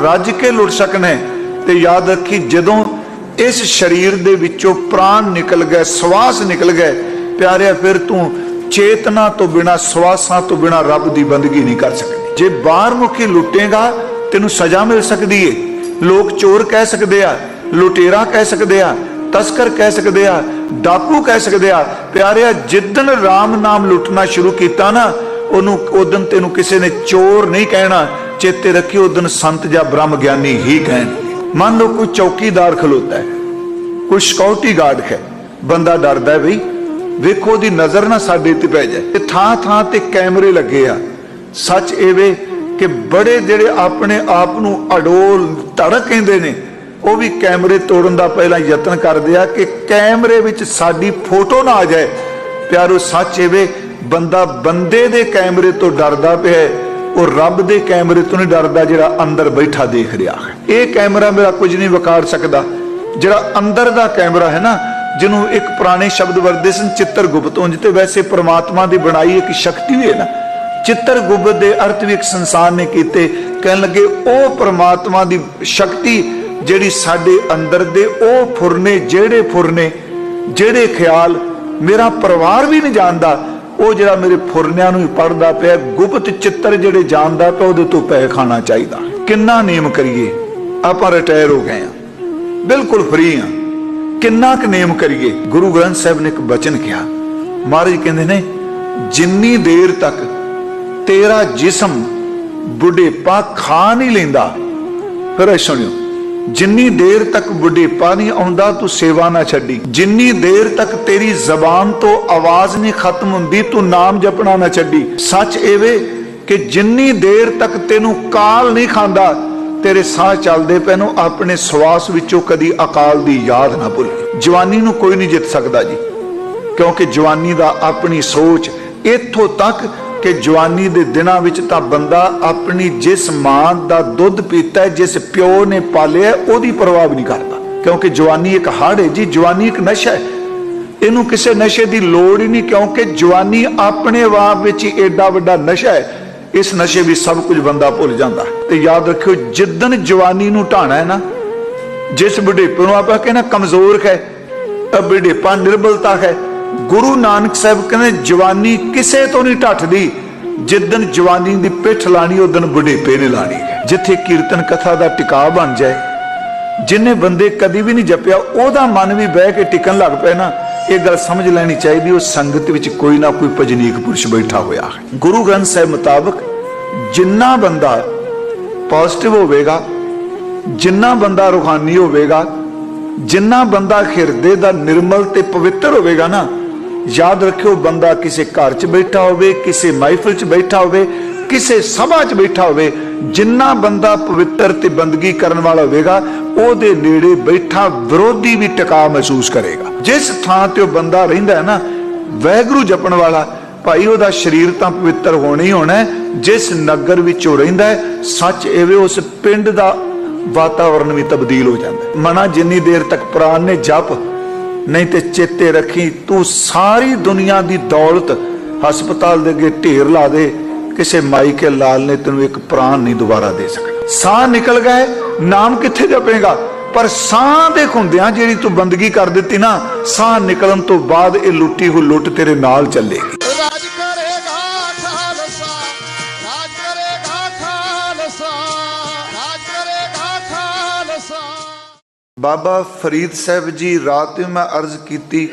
ਰੱਜ ਕੇ ਲੁੱਟ ਸਕਣਾ ਤੇ ਯਾਦ ਰੱਖੀ ਜਦੋਂ ਇਸ ਸਰੀਰ ਦੇ ਵਿੱਚੋਂ ਪ੍ਰਾਣ ਨਿਕਲ ਗਏ, ਸਵਾਸ ਨਿਕਲ ਗਏ, ਪਿਆਰਿਆ, ਫਿਰ ਤੂੰ ਚੇਤਨਾ ਤੋਂ ਬਿਨਾ, ਸਵਾਸਾਂ ਤੋਂ ਬਿਨਾ ਰੱਬ ਦੀ ਬੰਦਗੀ ਨਹੀਂ ਕਰ ਸਕਦੀ। ਜੇ ਬਾਹਰ ਮੁਖੀ ਲੁੱਟੇਗਾ, ਤੈਨੂੰ ਸਜ਼ਾ ਮਿਲ ਸਕਦੀ ਏ। ਲੋਕ ਚੋਰ ਕਹਿ ਸਕਦੇ ਆ, ਲੁਟੇਰਾ ਕਹਿ ਸਕਦੇ ਆ, ਤਸਕਰ ਕਹਿ ਸਕਦੇ ਆ, ਡਾਕੂ ਕਹਿ ਸਕਦੇ ਆ। ਪਿਆਰਿਆ, ਜਿੱਦਣ RAM ਨਾਮ ਲੁੱਟਣਾ ਸ਼ੁਰੂ ਕੀਤਾ ਨਾ, ਉਹਨੂੰ ਉਦੋਂ ਤੈਨੂੰ ਕਿਸੇ ਨੇ ਚੋਰ ਨਹੀਂ ਕਹਿਣਾ ਚੇਤੇ ਰੱਖੀ ਦਿਨ ਸੰਤ ਜਾਂ ਬ੍ਰਹਮ ਗਿਆਨੀ ਹੀ ਕਹਿਣਗੇ ਮੰਨ ਲਓ ਕੋਈ ਚੌਕੀਦਾਰ ਖਲੋਤਾ ਹੈ ਕੋਈ ਸਿਕਿਉਰਿਟੀ ਗਾਰਡ ਹੈ ਬੰਦਾ ਡਰਦਾ ਹੈ ਬਈ ਵੇਖੋ ਉਹਦੀ ਨਜ਼ਰ ਨਾ ਸਾਡੇ ਤੇ ਪੈ ਜਾਏ। ਤੇ ਥਾਂ ਥਾਂ ਤੇ ਕੈਮਰੇ ਲੱਗੇ ਆ। ਸੱਚ ਇਹ ਕਿ ਬੜੇ ਜਿਹੜੇ ਆਪਣੇ ਆਪ ਨੂੰ ਅਡੋਲ ਧੜਕ ਕਹਿੰਦੇ ਨੇ ਉਹ ਵੀ ਕੈਮਰੇ ਤੋੜਨ ਦਾ ਪਹਿਲਾਂ ਯਤਨ ਕਰਦੇ ਆ ਕਿ ਕੈਮਰੇ ਵਿੱਚ ਸਾਡੀ ਫੋਟੋ ਨਾ ਆ ਜਾਏ। ਪਿਆਰੋ ਸੱਚ ਇਹ ਬੰਦਾ ਬੰਦੇ ਦੇ ਕੈਮਰੇ ਤੋਂ ਡਰਦਾ ਪਿਆ ਹੈ, ਉਹ ਰੱਬ ਦੇ ਕੈਮਰੇ ਤੋਂ ਨਹੀਂ ਡਰਦਾ ਜਿਹੜਾ ਅੰਦਰ ਬੈਠਾ ਦੇਖ ਰਿਹਾ ਹੈ। ਇਹ ਕੈਮਰਾ ਮੇਰਾ ਕੁਝ ਨਹੀਂ ਵਿਕਾਰ ਸਕਦਾ। ਜਿਹੜਾ ਅੰਦਰ ਦਾ ਕੈਮਰਾ ਹੈ ਨਾ, ਜਿਹਨੂੰ ਇੱਕ ਪੁਰਾਣੇ ਸ਼ਬਦ ਵਰਦੇ ਸਨ, ਚਿੱਤਰ ਗੁਪਤ ਉਂਝ ਤੇ ਵੈਸੇ ਪ੍ਰਮਾਤਮਾ ਦੀ ਬਣਾਈ ਇੱਕ ਸ਼ਕਤੀ ਹੈ ਨਾ। ਚਿੱਤਰ ਗੁਪਤ ਦੇ ਅਰਥ ਵੀ ਇੱਕ ਸੰਸਾਰ ਨੇ ਕੀਤੇ। ਕਹਿਣ ਲੱਗੇ, ਉਹ ਪ੍ਰਮਾਤਮਾ ਦੀ ਸ਼ਕਤੀ ਜਿਹੜੀ ਸਾਡੇ ਅੰਦਰ ਦੇ ਉਹ ਫੁਰਨੇ, ਜਿਹੜੇ ਫੁਰਨੇ, ਜਿਹੜੇ ਖਿਆਲ ਮੇਰਾ ਪਰਿਵਾਰ ਵੀ ਨਹੀਂ ਜਾਣਦਾ ਉਹ ਜਿਹੜਾ ਮੇਰੇ ਫੁਰਨਿਆਂ ਨੂੰ ਹੀ ਪੜਦਾ ਪਿਆ, ਗੁਪਤ ਚਿੱਤਰ ਜਿਹੜੇ ਜਾਣਦਾ ਪਿਆ, ਉਹਦੇ ਤੋਂ ਪੈ ਖਾਣਾ ਚਾਹੀਦਾ। ਕਿੰਨਾ ਨੇਮ ਕਰੀਏ? ਆਪਾਂ ਰਿਟਾਇਰ ਹੋ ਗਏ ਆ ਬਿਲਕੁਲ ਫ੍ਰੀ ਆ ਕਿੰਨਾ ਕੁ ਨੇਮ ਕਰੀਏ? ਗੁਰੂ ਗ੍ਰੰਥ ਸਾਹਿਬ ਨੇ ਇੱਕ ਬਚਨ ਕਿਹਾ। ਮਹਾਰਾਜ ਕਹਿੰਦੇ ਨੇ, ਜਿੰਨੀ ਦੇਰ ਤੱਕ ਤੇਰਾ ਜਿਸਮ ਬੁਢੇਪਾ ਖਾ ਨਹੀਂ ਲੈਂਦਾ, ਫਿਰ ਇਹ ਸੁਣਿਓ ਜਿੰਨੀ ਦੇਰ ਤੱਕ ਬੁਢੇਪਾ ਨਹੀਂ ਆਉਂਦਾ, ਤੂੰ ਸੇਵਾ ਨਾ ਛੱਡੀ। ਜਿੰਨੀ ਦੇਰ ਤੱਕ ਤੇਰੀ ਜ਼ਬਾਨ ਤੋਂ ਆਵਾਜ਼ ਨਹੀਂ ਖਤਮ ਹੁੰਦੀ, ਤੂੰ ਨਾਮ ਜਪਣਾ ਨਾ ਛੱਡੀ। ਸੱਚ ਇਹ ਕਿ ਜਿੰਨੀ ਦੇਰ ਤੱਕ ਤੈਨੂੰ ਕਾਲ ਨਹੀਂ ਖਾਂਦਾ, ਤੇਰੇ ਸਾਹ ਚੱਲਦੇ ਪਏ ਨੂੰ, ਆਪਣੇ ਸਵਾਸ ਵਿੱਚੋਂ ਕਦੀ ਅਕਾਲ ਦੀ ਯਾਦ ਨਾ ਭੁੱਲ। ਜਵਾਨੀ ਨੂੰ ਕੋਈ ਨਹੀਂ ਜਿੱਤ ਸਕਦਾ ਜੀ, ਕਿਉਂਕਿ ਜਵਾਨੀ ਦਾ ਆਪਣੀ ਸੋਚ ਇੱਥੋਂ ਤੱਕ ਕਿ ਜਵਾਨੀ ਦੇ ਦਿਨਾਂ ਵਿੱਚ ਤਾਂ ਬੰਦਾ ਆਪਣੀ ਜਿਸ ਮਾਂ ਦਾ ਦੁੱਧ ਪੀਤਾ ਹੈ, ਜਿਸ ਪਿਓ ਨੇ ਪਾਲਿਆ ਉਹਦੀ ਪਰਵਾਹ ਵੀ ਨਹੀਂ ਕਰਦਾ। ਕਿਉਂਕਿ ਜਵਾਨੀ ਇੱਕ ਹੜ ਹੈ ਜੀ, ਜਵਾਨੀ ਇੱਕ ਨਸ਼ਾ ਹੈ। ਇਹਨੂੰ ਕਿਸੇ ਨਸ਼ੇ ਦੀ ਲੋੜ ਹੀ ਨਹੀਂ, ਕਿਉਂਕਿ ਜਵਾਨੀ ਆਪਣੇ ਆਪ ਵਿੱਚ ਹੀ ਐਡਾ ਵੱਡਾ ਨਸ਼ਾ ਹੈ। ਇਸ ਨਸ਼ੇ ਵਿੱਚ ਸਭ ਕੁਝ ਬੰਦਾ ਭੁੱਲ ਜਾਂਦਾ ਹੈ। ਤੇ ਯਾਦ ਰੱਖਿਓ ਜਿੱਦਨ ਜਵਾਨੀ ਨੂੰ ਢਾਣਾ ਹੈ ਨਾ, ਜਿਸ ਬੁਢੇਪੇ ਨੂੰ ਆਪਾਂ ਕਹਿੰਦਾ ਕਮਜ਼ੋਰ ਹੈ, ਅ ਬੁਢੇਪਾ ਨਿਰਬਲਤਾ ਹੈ ਗੁਰੂ ਨਾਨਕ ਸਾਹਿਬ ਕਹਿੰਦੇ, ਜਵਾਨੀ ਕਿਸੇ ਤੋਂ ਨਹੀਂ ਢੱਟਦੀ ਜਿੱਦਨ ਜਵਾਨੀ ਦੀ ਪਿੱਠ ਲਾਣੀ ਉਦਨ ਬੁਢੇਪੇ ਨੇ ਲਾਣੀ। ਜਿੱਥੇ ਕੀਰਤਨ ਕਥਾ ਦਾ ਟਿਕਾ ਬਣ ਜਾਏ, ਜਿੰਨੇ ਬੰਦੇ ਕਦੀ ਵੀ ਨਹੀਂ ਜਪਿਆ, ਉਹਦਾ ਮਨ ਵੀ ਬਹਿ ਕੇ ਟਿਕਣ ਲੱਗ ਪਏ ਨਾ, ਇਹ ਗੱਲ ਸਮਝ ਲੈਣੀ ਚਾਹੀਦੀ, ਉਹ ਸੰਗਤ ਵਿੱਚ ਕੋਈ ਨਾ ਕੋਈ ਭਜਨੀਕ ਪੁਰਸ਼ ਬੈਠਾ ਹੋਇਆ ਹੈ। ਗੁਰੂ ਗ੍ਰੰਥ ਸਾਹਿਬ ਮੁਤਾਬਕ, ਜਿੰਨਾ ਬੰਦਾ ਪੋਜ਼ਿਟਿਵ ਹੋਵੇਗਾ, ਜਿੰਨਾ ਬੰਦਾ ਰੂਹਾਨੀ ਹੋਵੇਗਾ, ਜਿੰਨਾ ਬੰਦਾ ਹਿਰਦੇ ਦਾ ਨਿਰਮਲ ਤੇ ਪਵਿੱਤਰ ਹੋਵੇਗਾ ਨਾ ਯਾਦ ਰੱਖਿਓ, ਬੰਦਾ ਕਿਸੇ ਘਰ 'ਚ ਬੈਠਾ ਹੋਵੇ, ਕਿਸੇ ਮਹਿਫਿਲ 'ਚ ਬੈਠਾ ਹੋਵੇ, ਕਿਸੇ ਸਭਾ 'ਚ ਬੈਠਾ ਹੋਵੇ, ਜਿੰਨਾ ਬੰਦਾ ਪਵਿੱਤਰ ਤੇ ਬੰਦਗੀ ਕਰਨ ਵਾਲਾ ਹੋਵੇਗਾ, ਉਹਦੇ ਨੇੜੇ ਬੈਠਾ ਵਿਰੋਧੀ ਵੀ ਟਿਕਾ ਮਹਿਸੂਸ ਕਰੇਗਾ। ਜਿਸ ਥਾਂ ਤੇ ਉਹ ਬੰਦਾ ਰਹਿੰਦਾ ਹੈ ਨਾ, ਵੈਗਰੂ ਜਪਣ ਵਾਲਾ, ਭਾਈ ਉਹਦਾ ਸਰੀਰ ਤਾਂ ਪਵਿੱਤਰ ਹੋਣਾ ਹੀ ਹੋਣਾ ਜਿਸ ਨਗਰ ਵਿੱਚ ਉਹ ਰਹਿੰਦਾ ਹੈ, ਸੱਚ ਐਵੇਂ ਉਸ ਪਿੰਡ ਦਾ ਵਾਤਾਵਰਣ ਵੀ ਤਬਦੀਲ ਹੋ ਜਾਂਦਾ ਮਨਾ ਜਿੰਨੀ ਦੇਰ ਤੱਕ ਪ੍ਰਾਨ ਨੇ ਜਪ ਨਹੀਂ ਤੇ ਚੇਤੇ ਰੱਖੀ, ਤੂੰ ਸਾਰੀ ਦੁਨੀਆ ਦੀ ਦੌਲਤ ਹਸਪਤਾਲ ਦੇ ਅੱਗੇ ਢੇਰ ਲਾ ਦੇ, ਕਿਸੇ ਮਾਈ ਕੇ ਲਾਲ ਨੇ ਤੈਨੂੰ ਇੱਕ ਪ੍ਰਾਣ ਨਹੀਂ ਦੁਬਾਰਾ ਦੇ ਸਕਦਾ। ਸਾਹ ਨਿਕਲ ਗਏ, ਨਾਮ ਕਿੱਥੇ ਜਪੇਗਾ? ਪਰ ਸਾਹ ਦੇ ਹੁੰਦਿਆਂ ਜਿਹੜੀ ਤੂੰ ਬੰਦਗੀ ਕਰ ਦਿੱਤੀ ਨਾ, ਸਾਹ ਨਿਕਲਣ ਤੋਂ ਬਾਅਦ ਇਹ ਲੁੱਟੀ ਹੋਈ ਲੁੱਟ ਤੇਰੇ ਨਾਲ ਚੱਲੇਗੀ। ਬਾਬਾ ਫਰੀਦ ਸਾਹਿਬ ਜੀ, ਰਾਤ ਨੂੰ ਮੈਂ ਅਰਜ਼ ਕੀਤੀ,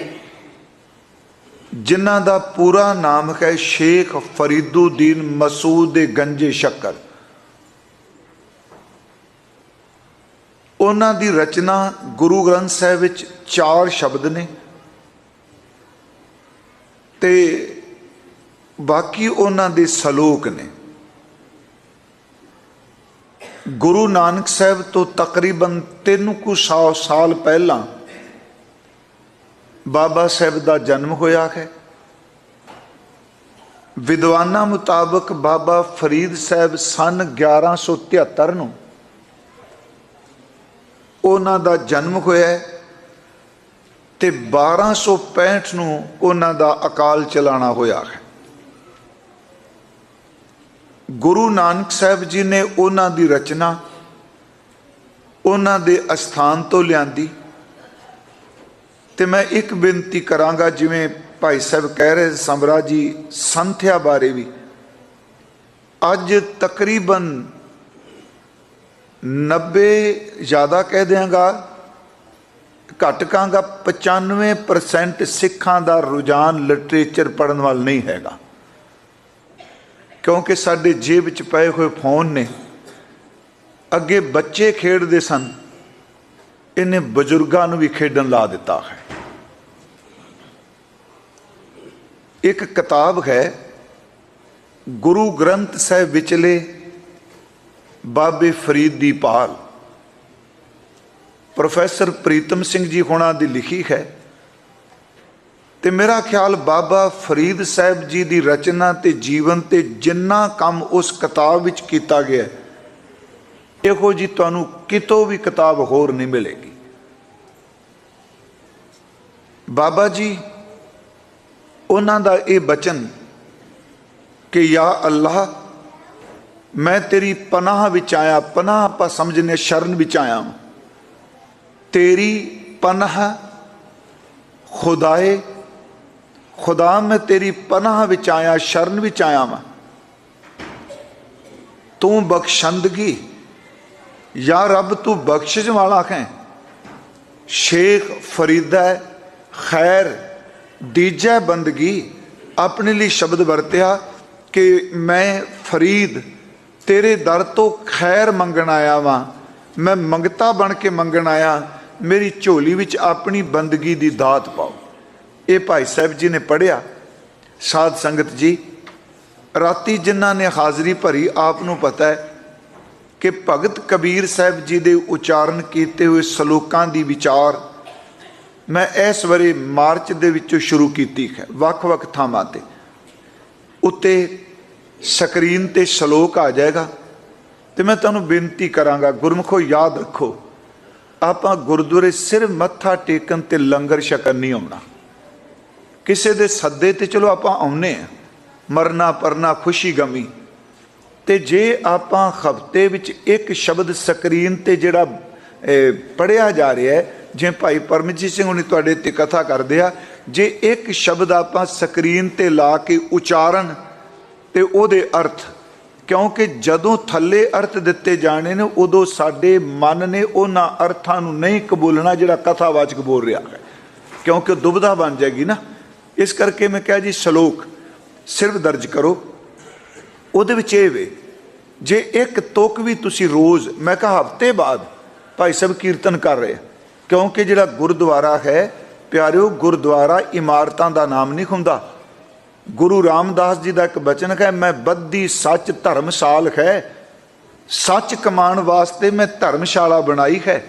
ਜਿਨ੍ਹਾਂ ਦਾ ਪੂਰਾ ਨਾਮ ਹੈ ਸ਼ੇਖ ਫਰੀਦੁਦੀਨ ਮਸੂਦ ਦੇ ਗੰਜੇ ਸ਼ੱਕਰ। ਉਹਨਾਂ ਦੀ ਰਚਨਾ ਗੁਰੂ ਗ੍ਰੰਥ ਸਾਹਿਬ ਵਿੱਚ ਚਾਰ ਸ਼ਬਦ ਨੇ। ਤੇ ਬਾਕੀ ਉਹਨਾਂ ਦੇ ਸਲੋਕ ਨੇ। ਗੁਰੂ ਨਾਨਕ ਸਾਹਿਬ ਤੋਂ ਤਕਰੀਬਨ 3 ਕੁ ਸੌ ਸਾਲ ਪਹਿਲਾਂ ਬਾਬਾ ਸਾਹਿਬ ਦਾ ਜਨਮ ਹੋਇਆ ਹੈ। ਵਿਦਵਾਨਾਂ ਮੁਤਾਬਕ ਬਾਬਾ ਫਰੀਦ ਸਾਹਿਬ ਸਨ 1173 ਨੂੰ ਉਹਨਾਂ ਦਾ ਜਨਮ ਹੋਇਆ ਹੈ ਤੇ 1265 ਨੂੰ ਉਹਨਾਂ ਦਾ ਅਕਾਲ ਚਲਾਣਾ ਹੋਇਆ ਹੈ। ਗੁਰੂ ਨਾਨਕ ਸਾਹਿਬ ਜੀ ਨੇ ਉਹਨਾਂ ਦੀ ਰਚਨਾ ਉਹਨਾਂ ਦੇ ਅਸਥਾਨ ਤੋਂ ਲਿਆਂਦੀ। ਤੇ ਮੈਂ ਇੱਕ ਬੇਨਤੀ ਕਰਾਂਗਾ, ਜਿਵੇਂ ਭਾਈ ਸਾਹਿਬ ਕਹਿ ਰਹੇ ਸਮਰਾ ਜੀ ਸੰਥਿਆ ਬਾਰੇ ਵੀ, ਅੱਜ ਤਕਰੀਬਨ 90 ਜ਼ਿਆਦਾ ਕਹਿ ਦਿਆਂਗਾ, ਘੱਟ ਕਾਂਗਾ 95% ਸਿੱਖਾਂ ਦਾ ਰੁਝਾਨ ਲਿਟਰੇਚਰ ਪੜਨ ਵੱਲ ਨਹੀਂ ਹੈਗਾ। ਕਿਉਂਕਿ ਸਾਡੇ ਜੇਬ ਵਿੱਚ ਪਏ ਹੋਏ ਫੋਨ ਨੇ, ਅੱਗੇ ਬੱਚੇ ਖੇਡਦੇ ਸਨ, ਇਹਨੇ ਬਜ਼ੁਰਗਾਂ ਨੂੰ ਵੀ ਖੇਡਣ ਲਾ ਦਿੱਤਾ ਹੈ। ਇੱਕ ਕਿਤਾਬ ਹੈ, ਗੁਰੂ ਗ੍ਰੰਥ ਸਾਹਿਬ ਵਿਚਲੇ ਬਾਬੇ ਫਰੀਦ ਦੀ ਪਾਲ। ਪ੍ਰੋਫੈਸਰ ਪ੍ਰੀਤਮ ਸਿੰਘ ਜੀ ਹੋਣਾ ਦੀ ਲਿਖੀ ਹੈ ਤੇ ਮੇਰਾ ਖਿਆਲ ਬਾਬਾ ਫਰੀਦ ਸਾਹਿਬ ਜੀ ਦੀ ਰਚਨਾ ਤੇ ਜੀਵਨ ਤੇ ਜਿੰਨਾ ਕੰਮ ਉਸ ਕਿਤਾਬ ਵਿੱਚ ਕੀਤਾ ਗਿਆ ਇਹੋ ਜੀ ਤੁਹਾਨੂੰ ਕਿਤੋਂ ਵੀ ਕਿਤਾਬ ਹੋਰ ਨਹੀਂ ਮਿਲੇਗੀ। ਬਾਬਾ ਜੀ, ਉਹਨਾਂ ਦਾ ਇਹ ਬਚਨ ਕਿ, ਯਾ ਅੱਲਾਹ, ਮੈਂ ਤੇਰੀ ਪਨਾਹ ਵਿੱਚ ਆਇਆ, ਪਨਾਹ ਆਪਾਂ ਸਮਝਨੇ ਸ਼ਰਨ ਵਿੱਚ ਆਇਆ ਤੇਰੀ ਪਨਾਹ ਖੁਦਾਏ ਖੁਦਾ, ਮੈਂ ਤੇਰੀ ਪਨਾਹ ਵਿੱਚ ਆਇਆ, ਸ਼ਰਨ ਵਿੱਚ ਆਇਆ ਵਾਂ। ਤੂੰ ਬਖਸ਼ੰਦਗੀ। ਯਾ ਰੱਬ, ਤੂੰ ਬਖਸ਼ਿਸ਼ ਵਾਲਾ ਹੈ। ਸ਼ੇਖ ਫਰੀਦਾ ਖੈਰ, ਦੀਜੈ ਬੰਦਗੀ। ਆਪਣੇ ਲਈ ਸ਼ਬਦ ਵਰਤਿਆ ਕਿ ਮੈਂ ਫਰੀਦ, ਤੇਰੇ ਦਰ ਤੋਂ ਖੈਰ ਮੰਗਣ ਆਇਆ ਵਾਂ। ਮੈਂ ਮੰਗਤਾ ਬਣ ਕੇ ਮੰਗਣ ਆਇਆ। ਮੇਰੀ ਝੋਲੀ ਵਿੱਚ ਆਪਣੀ ਬੰਦਗੀ ਦੀ ਦਾਤ ਪਾਓ। ਇਹ ਭਾਈ ਸਾਹਿਬ ਜੀ ਨੇ ਪੜਿਆ ਸਾਧ ਸੰਗਤ ਜੀ, ਰਾਤੀ ਜਿਨ੍ਹਾਂ ਨੇ ਹਾਜ਼ਰੀ ਭਰੀ, ਆਪ ਨੂੰ ਪਤਾ ਹੈ ਕਿ ਭਗਤ ਕਬੀਰ ਸਾਹਿਬ ਜੀ ਦੇ ਉਚਾਰਨ ਕੀਤੇ ਹੋਏ ਸ਼ਲੋਕਾਂ ਦੀ ਵਿਚਾਰ ਮੈਂ ਇਸ ਵਾਰੀ ਮਾਰਚ ਦੇ ਵਿੱਚੋਂ ਸ਼ੁਰੂ ਕੀਤੀ ਹੈ, ਵੱਖ-ਵੱਖ ਥਾਵਾਂ ਤੇ। ਉੱਤੇ ਸਕਰੀਨ ਤੇ ਸ਼ਲੋਕ ਆ ਜਾਏਗਾ ਤੇ ਮੈਂ ਤੁਹਾਨੂੰ ਬੇਨਤੀ ਕਰਾਂਗਾ, ਗੁਰਮੁਖੋ ਯਾਦ ਰੱਖੋ, ਆਪਾਂ ਗੁਰਦੁਆਰੇ ਸਿਰ ਮੱਥਾ ਟੇਕਣ ਤੇ ਲੰਗਰ ਛਕਣ ਨਹੀਂ ਆਉਣਾ। ਕਿਸੇ ਦੇ ਸੱਦੇ ਤੇ ਚਲੋ ਆਪਾਂ ਆਉਨੇ ਆ ਮਰਨਾ ਪਰਨਾ ਖੁਸ਼ੀ ਗਮੀ। ਤੇ ਜੇ ਆਪਾਂ ਹਫ਼ਤੇ ਵਿੱਚ ਇੱਕ ਸ਼ਬਦ ਸਕਰੀਨ ਤੇ ਜਿਹੜਾ ਪੜਿਆ ਜਾ ਰਿਹਾ ਹੈ, ਜਿਵੇਂ ਭਾਈ ਪਰਮਜੀਤ ਸਿੰਘ ਹੁਣੀ ਤੁਹਾਡੇ ਤੇ ਕਥਾ ਕਰਦੇ ਆ, ਜੇ ਇੱਕ ਸ਼ਬਦ ਆਪਾਂ ਸਕਰੀਨ ਤੇ ਲਾ ਕੇ ਉਚਾਰਨ ਤੇ ਉਹਦੇ ਅਰਥ, ਕਿਉਂਕਿ ਜਦੋਂ ਥੱਲੇ ਅਰਥ ਦਿੱਤੇ ਜਾਣੇ ਨੇ, ਉਦੋਂ ਸਾਡੇ ਮਨ ਨੇ ਉਹਨਾਂ ਅਰਥਾਂ ਨੂੰ ਨਹੀਂ ਕਬੂਲਣਾ ਜਿਹੜਾ ਕਥਾਵਾਚਕ ਬੋਲ ਰਿਹਾ ਹੈ। ਕਿਉਂਕਿ ਉਹ ਦੁਬਦਾ ਬਣ ਜਾਏਗੀ ਨਾ। ਇਸ ਕਰਕੇ ਮੈਂ ਕਿਹਾ ਜੀ, ਸ਼ਲੋਕ ਸਿਰਫ ਦਰਜ ਕਰੋ। ਉਹਦੇ ਵਿੱਚ ਇਹ ਵੇ, ਜੇ ਇੱਕ ਤੁਕ ਵੀ ਤੁਸੀਂ ਰੋਜ਼, ਮੈਂ ਕਿਹਾ ਹਫ਼ਤੇ ਬਾਅਦ ਭਾਈ ਸਾਹਿਬ ਕੀਰਤਨ ਕਰ ਰਹੇ ਕਿਉਂਕਿ ਜਿਹੜਾ ਗੁਰਦੁਆਰਾ ਹੈ, ਪਿਆਰਿਓ, ਗੁਰਦੁਆਰਾ ਇਮਾਰਤਾਂ ਦਾ ਨਾਮ ਨਹੀਂ ਹੁੰਦਾ। ਗੁਰੂ ਰਾਮਦਾਸ ਜੀ ਦਾ ਇੱਕ ਬਚਨ ਹੈ, ਮੈਂ ਬੱਦੀ ਸੱਚ ਧਰਮਸ਼ਾਲ ਹੈ। ਸੱਚ ਕਮਾਣ ਵਾਸਤੇ ਮੈਂ ਧਰਮਸ਼ਾਲਾ ਬਣਾਈ ਹੈ।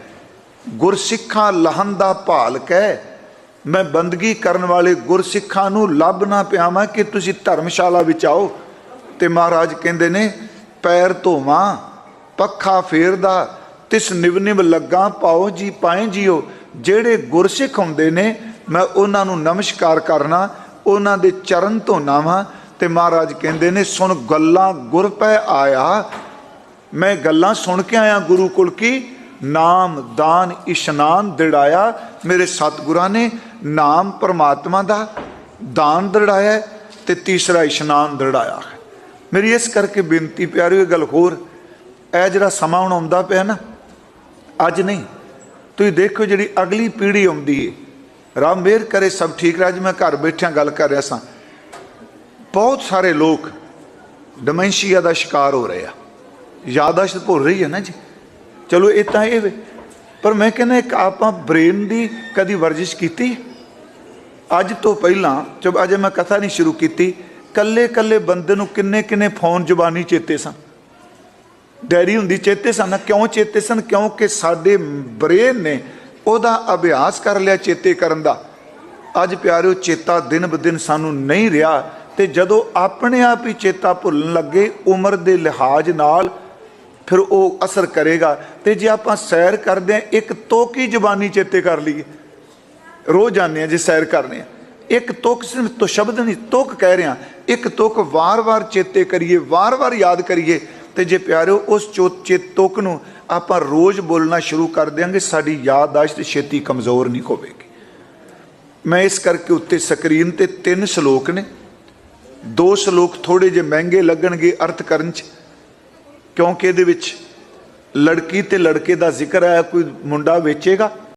ਗੁਰਸਿੱਖਾਂ ਲਹਨ ਦਾ ਭਾਲਕ ਹੈ। ਮੈਂ ਬੰਦਗੀ ਕਰਨ ਵਾਲੇ ਗੁਰਸਿੱਖਾਂ ਨੂੰ ਲੱਭ ਨਾ ਪਿਆਵਾਂ ਕਿ ਤੁਸੀਂ ਧਰਮਸ਼ਾਲਾ ਵਿੱਚ ਆਓ। ਤੇ ਮਹਾਰਾਜ ਕਹਿੰਦੇ ਨੇ, ਪੈਰ ਧੋਵਾਂ, ਪੱਖਾ ਫੇਰਦਾ, ਤਿਸ ਨਿਵ ਨਿਵ ਲੱਗਾ ਪਾਓ ਜੀ, ਪਾਏ ਜੀਓ। ਜਿਹੜੇ ਗੁਰਸਿੱਖ ਹੁੰਦੇ ਨੇ, ਮੈਂ ਉਹਨਾਂ ਨੂੰ ਨਮਸਕਾਰ ਕਰਨਾ, ਉਹਨਾਂ ਦੇ ਚਰਨ ਧੋਣਾ ਵਾਂ ਤੇ ਮਹਾਰਾਜ ਕਹਿੰਦੇ ਨੇ, ਸੁਣ ਗੱਲਾਂ ਗੁਰ ਪੈ ਆਇਆ। ਮੈਂ ਗੱਲਾਂ ਸੁਣ ਕੇ ਆਇਆ ਗੁਰੂ ਕੁਲ ਕੀ? ਨਾਮ ਦਾਨ ਇਸ਼ਨਾਨ ਦਿੜਾਇਆ ਮੇਰੇ ਸਤਿਗੁਰਾਂ ਨੇ, ਨਾਮ ਪਰਮਾਤਮਾ ਦਾ ਦਾਨ ਦਿੜਾਇਆ ਤੇ ਤੀਸਰਾ ਇਸ਼ਨਾਨ ਦਿੜਾਇਆ। ਮੇਰੀ ਇਸ ਕਰਕੇ ਬੇਨਤੀ ਪਿਆਰਿਓ, ਇਹ ਗੱਲ ਹੋਰ, ਇਹ ਜਿਹੜਾ ਸਮਾਂ ਹੁਣ ਆਉਂਦਾ ਪਿਆ ਨਾ, ਅੱਜ ਨਹੀਂ। ਤੁਸੀਂ ਦੇਖੋ ਜਿਹੜੀ ਅਗਲੀ ਪੀੜ੍ਹੀ ਆਉਂਦੀ ਹੈ ਰਾਮ ਮੇਰ ਕਰੇ, ਸਭ ਠੀਕ ਰਾਜ, ਮੈਂ ਘਰ ਬੈਠਿਆਂ ਗੱਲ ਕਰ ਰਿਹਾ ਸਾਂ। ਬਹੁਤ ਸਾਰੇ ਲੋਕ ਡਿਮੈਂਸ਼ੀਆ ਦਾ ਸ਼ਿਕਾਰ ਹੋ ਰਹੇ ਆ। ਯਾਦਾਸ਼ਤ ਭੁੱਲ ਰਹੀ ਹੈ ਨਾ ਜੀ? ਚਲੋ ਇਹ ਤਾਂ ਇਹ ਪਰ ਮੈਂ ਕਹਿੰਦਾ ਇੱਕ ਆਪਾਂ ਬ੍ਰੇਨ ਦੀ ਕਦੀ ਵਰਜਿਸ਼ ਕੀਤੀ? ਅੱਜ ਤੋਂ ਪਹਿਲਾਂ ਜਦ ਅਜੇ ਮੈਂ ਕਥਾ ਨਹੀਂ ਸ਼ੁਰੂ ਕੀਤੀ ਕੱਲੇ ਕੱਲੇ ਬੰਦੇ ਨੂੰ ਕਿੰਨੇ ਕਿੰਨੇ ਫੋਨ ਜ਼ੁਬਾਨੀ ਚੇਤੇ ਸਨ। ਡੈਰੀ ਹੁੰਦੀ ਚੇਤੇ ਸਨ, ਕਿਉਂ ਚੇਤੇ ਸਨ? ਕਿਉਂਕਿ ਸਾਡੇ ਬ੍ਰੇਨ ਨੇ ਉਹਦਾ ਅਭਿਆਸ ਕਰ ਲਿਆ ਚੇਤੇ ਕਰਨ ਦਾ। ਅੱਜ ਪਿਆਰਿਓ, ਚੇਤਾ ਦਿਨ ਬ ਦਿਨ ਸਾਨੂੰ ਨਹੀਂ ਰਿਹਾ ਤੇ ਜਦੋਂ ਆਪਣੇ ਆਪ ਹੀ ਚੇਤਾ ਭੁੱਲਣ ਲੱਗੇ, ਉਮਰ ਦੇ ਲਿਹਾਜ਼ ਨਾਲ ਫਿਰ ਉਹ ਅਸਰ ਕਰੇਗਾ। ਤੇ ਜੇ ਆਪਾਂ ਸੈਰ ਕਰਦੇ ਆ ਇੱਕ ਤੋਕੀ ਜ਼ਬਾਨੀ ਚੇਤੇ ਕਰ ਲਈਏ। ਰੋਜ਼ ਜਾਂਦੇ ਆ ਜੇ ਸੈਰ ਕਰਨੇ ਆ। ਇੱਕ ਤੁਕ ਸਿਰਫ ਤੋਂ ਸ਼ਬਦ ਨਹੀਂ, ਤੁਕ ਕਹਿ ਰਿਹਾ ਇੱਕ ਤੁਕ ਵਾਰ-ਵਾਰ ਚੇਤੇ ਕਰੀਏ, ਵਾਰ-ਵਾਰ ਯਾਦ ਕਰੀਏ। ਤੇ ਜੇ ਪਿਆਰਿਓ ਉਸ ਚੋ- ਚੇਤੋਕ ਨੂੰ ਆਪਾਂ ਰੋਜ਼ ਬੋਲਣਾ ਸ਼ੁਰੂ ਕਰ ਦਿਆਂਗੇ, ਸਾਡੀ ਯਾਦਦਾਸ਼ਤ ਛੇਤੀ ਕਮਜ਼ੋਰ ਨਹੀਂ ਹੋਵੇਗੀ। ਮੈਂ ਇਸ ਕਰਕੇ ਉੱਤੇ ਸਕਰੀਨ ਤੇ ਤਿੰਨ ਸ਼ਲੋਕ ਨੇ। ਦੋ ਸ਼ਲੋਕ ਥੋੜੇ ਜਿਹੇ ਮਹਿੰਗੇ ਲੱਗਣਗੇ ਅਰਥ ਕਰਨ ਚ। ਕਿਉਂਕਿ ਇਹਦੇ ਵਿੱਚ ਲੜਕੀ ਤੇ ਲੜਕੇ ਦਾ ਜ਼ਿਕਰ ਹੈ ਕੋਈ ਮੁੰਡਾ ਵੇਚੇਗਾ?